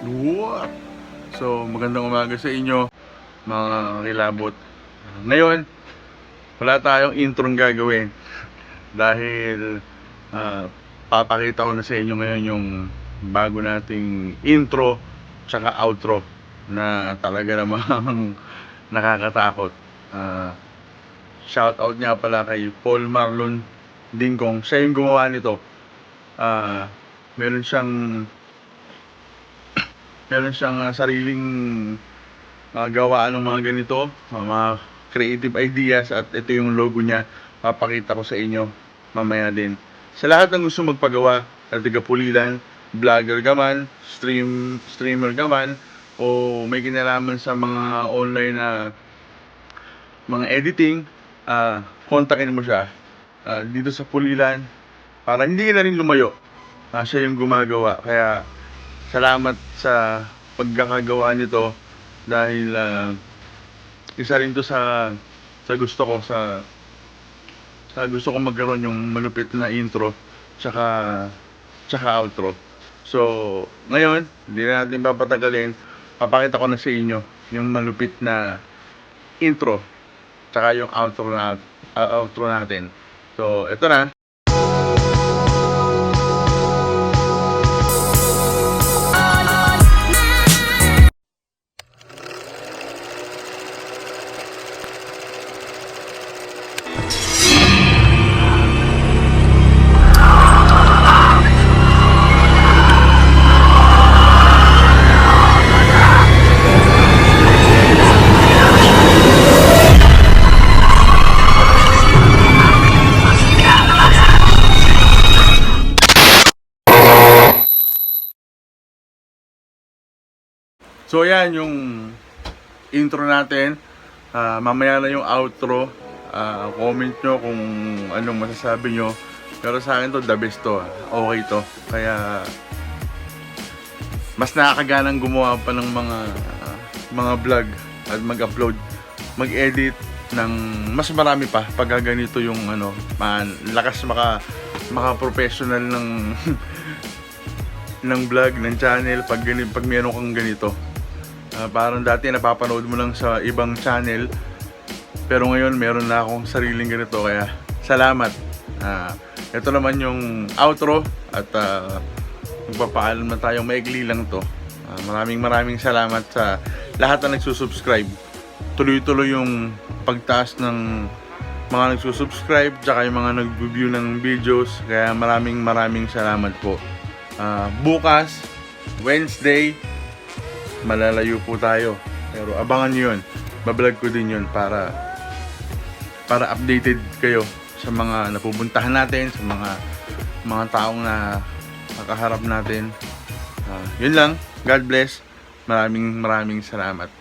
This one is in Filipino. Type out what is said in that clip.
What? So, magandang umaga sa inyo, mga kilabot. Ngayon, wala tayong intro gagawin. Dahil, ah, papakita ko na sa inyo ngayon yung bago nating intro tsaka outro na talaga namang nakakatakot. Ah, shout out nga pala kay Paul Marlon Dingkong. Siya yung gumawa nito. Ah, meron siyang meron siyang ah, sariling uh, gawaan ng mga ganito, ah, mga creative ideas at ito yung logo niya. Papakita ko sa inyo mamaya din. Sa lahat ng gusto magpagawa, at Pulilan, vlogger ka man, stream, streamer ka man, o may kinalaman sa mga online na mga editing, ah kontakin mo siya ah, dito sa Pulilan para hindi na rin lumayo. Ah, siya yung gumagawa. Kaya salamat sa pagkakagawa nito dahil ah, isa rin to sa sa gusto ko sa sa gusto ko magkaroon yung malupit na intro tsaka tsaka outro. So, ngayon, hindi na natin papatagalin. Papakita ko na sa inyo yung malupit na intro tsaka yung outro na ah, outro natin. So, ito na. So yan yung intro natin. Ah, mamaya na yung outro. Ah, comment nyo kung anong masasabi nyo. Pero sa akin to, the best to. ah. Okay to. Kaya mas nakakaganang gumawa pa ng mga ah, mga vlog at mag-upload, mag-edit ng mas marami pa pag ganito yung ano, man, lakas maka maka professional ng ng vlog, ng channel pag ganito, pag meron kang ganito. Ah, parang dati napapanood mo lang sa ibang channel. Pero ngayon meron na akong sariling ganito kaya salamat. Ah, ito naman yung outro at uh, magpapaalam na tayong maigli lang to. Ah, maraming maraming salamat sa lahat na nagsusubscribe. Tuloy-tuloy yung pagtaas ng mga nagsusubscribe tsaka yung mga nag-view ng videos. Kaya maraming maraming salamat po. Ah, bukas, Wednesday, malalayo po tayo. Pero abangan nyo yun. Bablog ko din yun para para updated kayo sa mga napupuntahan natin, sa mga mga taong na nakaharap natin. Ah, yun lang. God bless. Maraming maraming salamat.